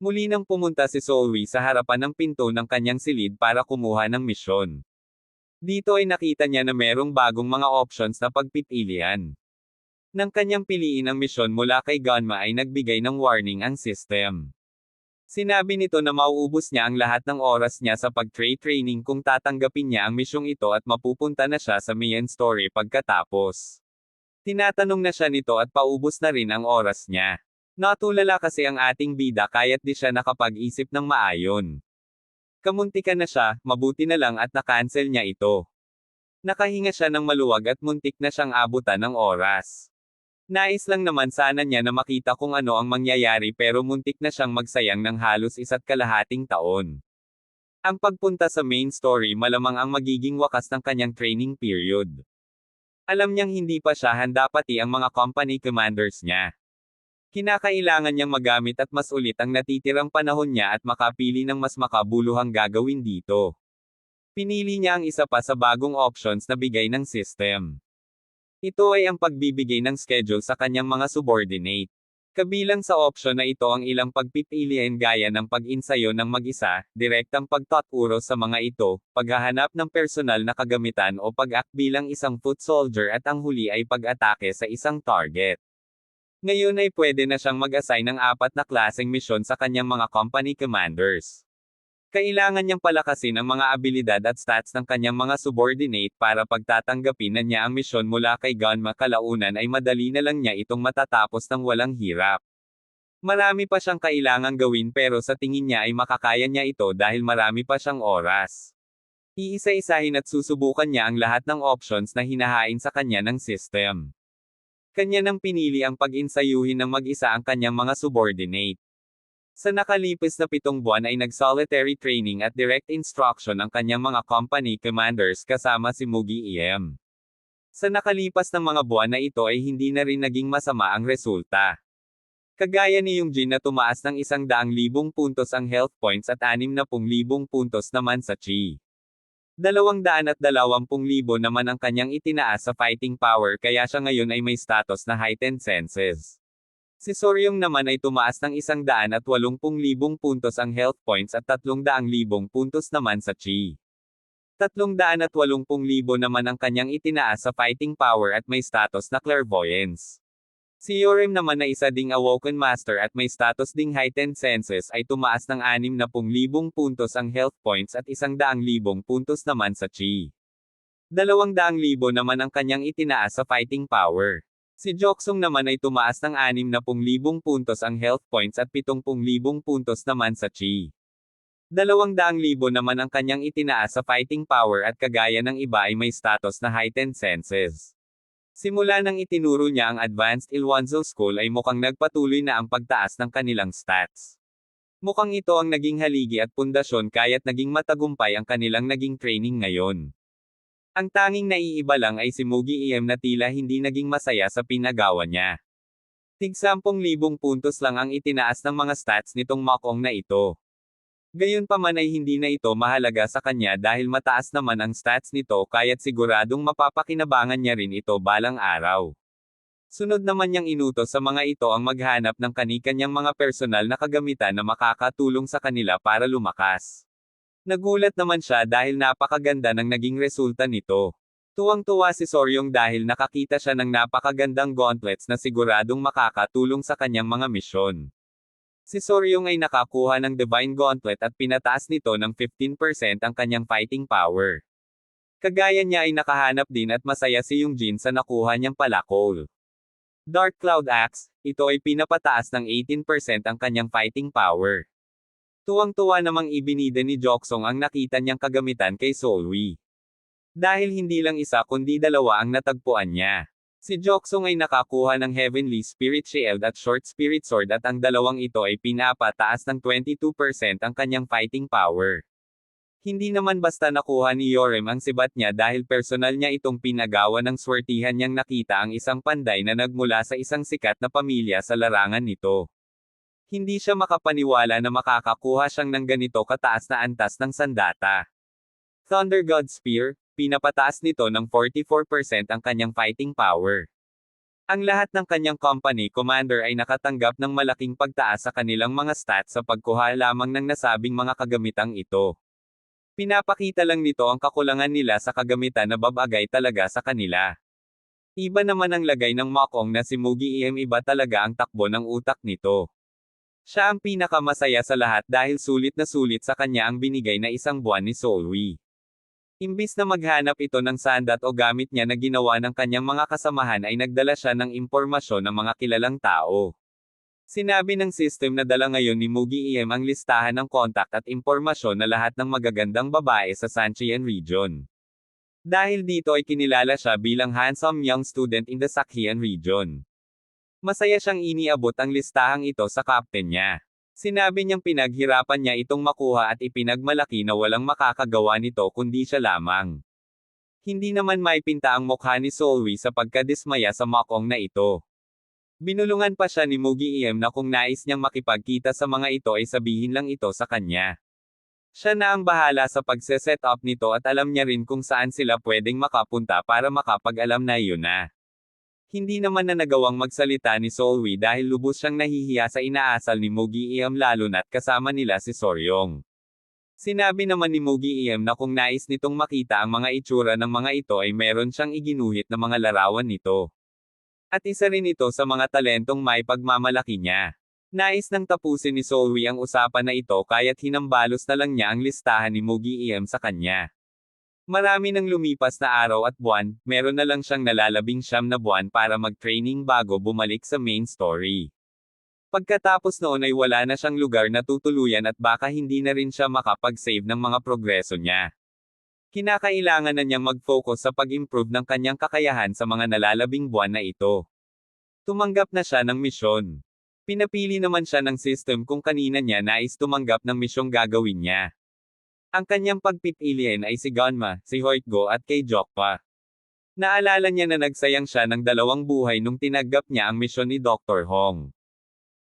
Muli nang pumunta si Solwi sa harapan ng pinto ng kanyang silid para kumuha ng misyon. Dito ay nakita niya na merong bagong mga options na pagpipilian. Nang kanyang piliin ang misyon mula kay Gunma ay nagbigay ng warning ang system. Sinabi nito na mauubos niya ang lahat ng oras niya sa pag-trade training kung tatanggapin niya ang misyong ito at mapupunta na siya sa main story pagkatapos. Tinatanong na siya nito at paubos na rin ang oras niya. Natulala kasi ang ating bida kaya't di siya nakapag-isip ng maayon. Kamuntikan na siya, mabuti na lang at na-cancel niya ito. Nakahinga siya ng maluwag at muntik na siyang abutan ng oras. Nais lang naman sana niya na makita kung ano ang mangyayari pero muntik na siyang magsayang ng halos isa't kalahating taon. Ang pagpunta sa main story malamang ang magiging wakas ng kanyang training period. Alam niyang hindi pa siya handa pati ang mga company commanders niya. Kinakailangan niyang magamit at mas ulit ang natitirang panahon niya at makapili ng mas makabuluhang gagawin dito. Pinili niya ang isa pa sa bagong options na bigay ng system. Ito ay ang pagbibigay ng schedule sa kanyang mga subordinate. Kabilang sa option na ito ang ilang pagpipilian gaya ng pag-insayo ng mag-isa, direktang pagtaturo sa mga ito, paghahanap ng personal na kagamitan o pag-act bilang isang foot soldier at ang huli ay pag-atake sa isang target. Ngayon ay pwede na siyang mag-assign ng apat na klaseng misyon sa kanyang mga company commanders. Kailangan niyang palakasin ang mga abilidad at stats ng kanyang mga subordinate para pagtatanggapin na niya ang misyon mula kay Gunma kalaunan ay madali na lang niya itong matatapos ng walang hirap. Marami pa siyang kailangang gawin pero sa tingin niya ay makakaya niya ito dahil marami pa siyang oras. Iisa-isahin at susubukan niya ang lahat ng options na hinahain sa kanya ng system. Kanya nang pinili ang pag-insayuhin ng mag-isa ang kanyang mga subordinate. Sa nakalipas na pitong buwan ay nag-solitary training at direct instruction ang kanyang mga company commanders kasama si Mugi EM. Sa nakalipas ng mga buwan na ito ay hindi na rin naging masama ang resulta. Kagaya ni yung Jin na tumaas ng isang daang libong puntos ang health points at anim na pung libong puntos naman sa chi. Dalawang daan at dalawampung libo naman ang kanyang itinaas sa fighting power kaya siya ngayon ay may status na heightened senses. Si Soryong naman ay tumaas ng isang daan at walumpung libong puntos ang health points at tatlong daang libong puntos naman sa chi. Tatlong daan at walumpung libo naman ang kanyang itinaas sa fighting power at may status na clairvoyance. Si Yorim naman na isa ding awoken master at may status ding heightened senses ay tumaas ng 60,000 puntos ang health points at 100,000 puntos naman sa chi. 200,000 naman ang kanyang itinaas sa fighting power. Si Joksong naman ay tumaas ng 60,000 puntos ang health points at 70,000 puntos naman sa chi. 200,000 naman ang kanyang itinaas sa fighting power at kagaya ng iba ay may status na heightened senses. Simula nang itinuro niya ang Advanced Ilwanzo School ay mukhang nagpatuloy na ang pagtaas ng kanilang stats. Mukhang ito ang naging haligi at pundasyon kaya't naging matagumpay ang kanilang naging training ngayon. Ang tanging naiiba lang ay si Mugi EM na tila hindi naging masaya sa pinagawa niya. Tig 10,000 puntos lang ang itinaas ng mga stats nitong Makong na ito. Gayunpaman ay hindi na ito mahalaga sa kanya dahil mataas naman ang stats nito kaya't siguradong mapapakinabangan niya rin ito balang araw. Sunod naman niyang inutos sa mga ito ang maghanap ng kanikanyang mga personal na kagamitan na makakatulong sa kanila para lumakas. Nagulat naman siya dahil napakaganda ng naging resulta nito. Tuwang-tuwa si Soryong dahil nakakita siya ng napakagandang gauntlets na siguradong makakatulong sa kanyang mga misyon. Si Soryong ay nakakuha ng Divine Gauntlet at pinataas nito ng 15% ang kanyang fighting power. Kagaya niya ay nakahanap din at masaya si Yung Jin sa nakuha niyang palakol. Dark Cloud Axe, ito ay pinapataas ng 18% ang kanyang fighting power. Tuwang-tuwa namang ibinida ni Joksong ang nakita niyang kagamitan kay Solwi. Dahil hindi lang isa kundi dalawa ang natagpuan niya. Si Joksong ay nakakuha ng Heavenly Spirit Shield at Short Spirit Sword at ang dalawang ito ay pinapataas ng 22% ang kanyang fighting power. Hindi naman basta nakuha ni Yorem ang sibat niya dahil personal niya itong pinagawa ng swertihan niyang nakita ang isang panday na nagmula sa isang sikat na pamilya sa larangan nito. Hindi siya makapaniwala na makakakuha siyang ng ganito kataas na antas ng sandata. Thunder God Spear, pinapataas nito ng 44% ang kanyang fighting power. Ang lahat ng kanyang company commander ay nakatanggap ng malaking pagtaas sa kanilang mga stats sa pagkuha lamang ng nasabing mga kagamitang ito. Pinapakita lang nito ang kakulangan nila sa kagamitan na babagay talaga sa kanila. Iba naman ang lagay ng Makong na si Mugi EM iba talaga ang takbo ng utak nito. Siya ang pinakamasaya sa lahat dahil sulit na sulit sa kanya ang binigay na isang buwan ni Solwi. Imbis na maghanap ito ng sandat o gamit niya na ginawa ng kanyang mga kasamahan ay nagdala siya ng impormasyon ng mga kilalang tao. Sinabi ng system na dala ngayon ni Mugi EM ang listahan ng kontak at impormasyon na lahat ng magagandang babae sa Sanchian region. Dahil dito ay kinilala siya bilang handsome young student in the Sakhian region. Masaya siyang iniabot ang listahang ito sa captain niya. Sinabi niyang pinaghirapan niya itong makuha at ipinagmalaki na walang makakagawa nito kundi siya lamang. Hindi naman maipinta ang mukha ni Solwi sa pagkadismaya sa makong na ito. Binulungan pa siya ni Mugi EM na kung nais niyang makipagkita sa mga ito ay sabihin lang ito sa kanya. Siya na ang bahala sa pagse-set up nito at alam niya rin kung saan sila pwedeng makapunta para makapag-alam na iyon na. Hindi naman na nagawang magsalita ni Solwi dahil lubos siyang nahihiya sa inaasal ni Mugi Iem lalo na't kasama nila si Soryong. Sinabi naman ni Mugi Iem na kung nais nitong makita ang mga itsura ng mga ito ay meron siyang iginuhit na mga larawan nito. At isa rin ito sa mga talentong may pagmamalaki niya. Nais nang tapusin ni Solwi ang usapan na ito kaya't hinambalos na lang niya ang listahan ni Mugi EM sa kanya. Marami nang lumipas na araw at buwan, meron na lang siyang nalalabing siyam na buwan para mag-training bago bumalik sa main story. Pagkatapos noon ay wala na siyang lugar na tutuluyan at baka hindi na rin siya makapag-save ng mga progreso niya. Kinakailangan na niyang mag-focus sa pag-improve ng kanyang kakayahan sa mga nalalabing buwan na ito. Tumanggap na siya ng misyon. Pinapili naman siya ng system kung kanina niya nais tumanggap ng misyong gagawin niya. Ang kanyang pagpipiliin ay si Gonma, si Hoitgo at kay Jokpa. Naalala niya na nagsayang siya ng dalawang buhay nung tinagap niya ang misyon ni Dr. Hong.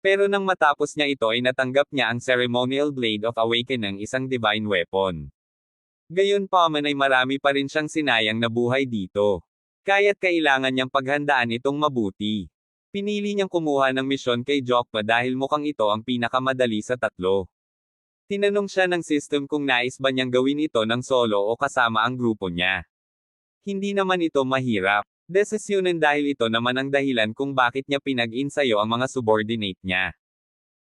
Pero nang matapos niya ito ay natanggap niya ang Ceremonial Blade of Awakening isang divine weapon. Pa man ay marami pa rin siyang sinayang na buhay dito. Kaya't kailangan niyang paghandaan itong mabuti. Pinili niyang kumuha ng misyon kay Jokpa dahil mukhang ito ang pinakamadali sa tatlo. Tinanong siya ng system kung nais ba niyang gawin ito ng solo o kasama ang grupo niya. Hindi naman ito mahirap. Desisyonin dahil ito naman ang dahilan kung bakit niya pinag-insayo ang mga subordinate niya.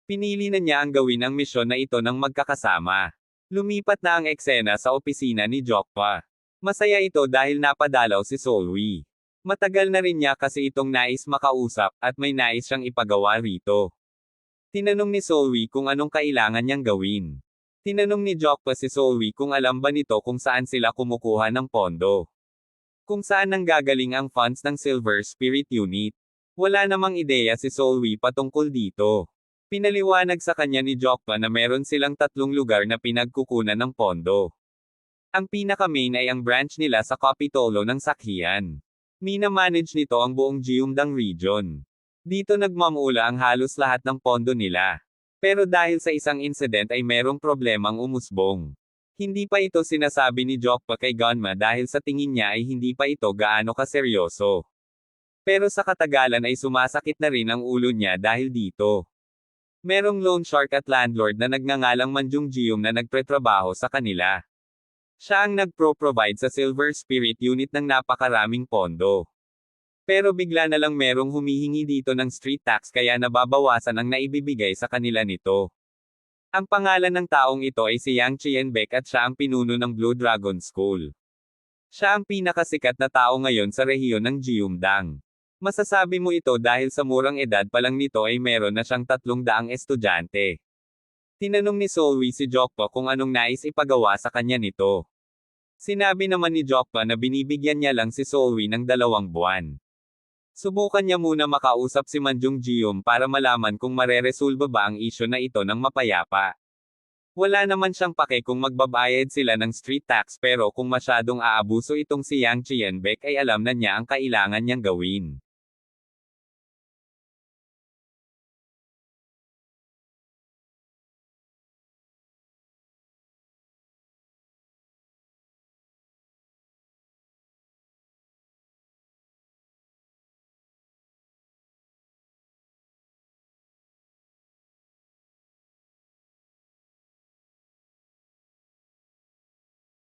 Pinili na niya ang gawin ang misyon na ito ng magkakasama. Lumipat na ang eksena sa opisina ni Jokpa. Masaya ito dahil napadalaw si Solwi. Matagal na rin niya kasi itong nais makausap, at may nais siyang ipagawa rito. Tinanong ni Solwi kung anong kailangan niyang gawin. Tinanong ni Jokpa si Solwi kung alam ba nito kung saan sila kumukuha ng pondo. Kung saan nanggagaling ang funds ng Silver Spirit Unit. Wala namang ideya si Solwi patungkol dito. Pinaliwanag sa kanya ni Jokpa na meron silang tatlong lugar na pinagkukunan ng pondo. Ang pinaka-main ay ang branch nila sa Kapitolo ng Sakhian. Mina-manage nito ang buong Geumdang region. Dito nagmamula ang halos lahat ng pondo nila. Pero dahil sa isang incident ay merong problemang umusbong. Hindi pa ito sinasabi ni Jokpa kay Gonma dahil sa tingin niya ay hindi pa ito gaano kaseryoso. Pero sa katagalan ay sumasakit na rin ang ulo niya dahil dito. Merong loan shark at landlord na nagngangalang Manjung Jium na nagpretrabaho sa kanila. Siya ang nagpro-provide sa Silver Spirit Unit ng napakaraming pondo. Pero bigla na lang merong humihingi dito ng street tax kaya nababawasan ang naibibigay sa kanila nito. Ang pangalan ng taong ito ay si Yang Chienbek at siya ang pinuno ng Blue Dragon School. Siya ang pinakasikat na tao ngayon sa rehiyon ng Jiumdang. Masasabi mo ito dahil sa murang edad pa lang nito ay meron na siyang tatlong daang estudyante. Tinanong ni Solwi si Jokpa kung anong nais ipagawa sa kanya nito. Sinabi naman ni Jokpa na binibigyan niya lang si Solwi ng dalawang buwan. Subukan niya muna makausap si Manjung Jium para malaman kung mareresolba ba ang isyo na ito ng mapayapa. Wala naman siyang pake kung magbabayad sila ng street tax pero kung masyadong aabuso itong si Yang Chienbek ay alam na niya ang kailangan niyang gawin.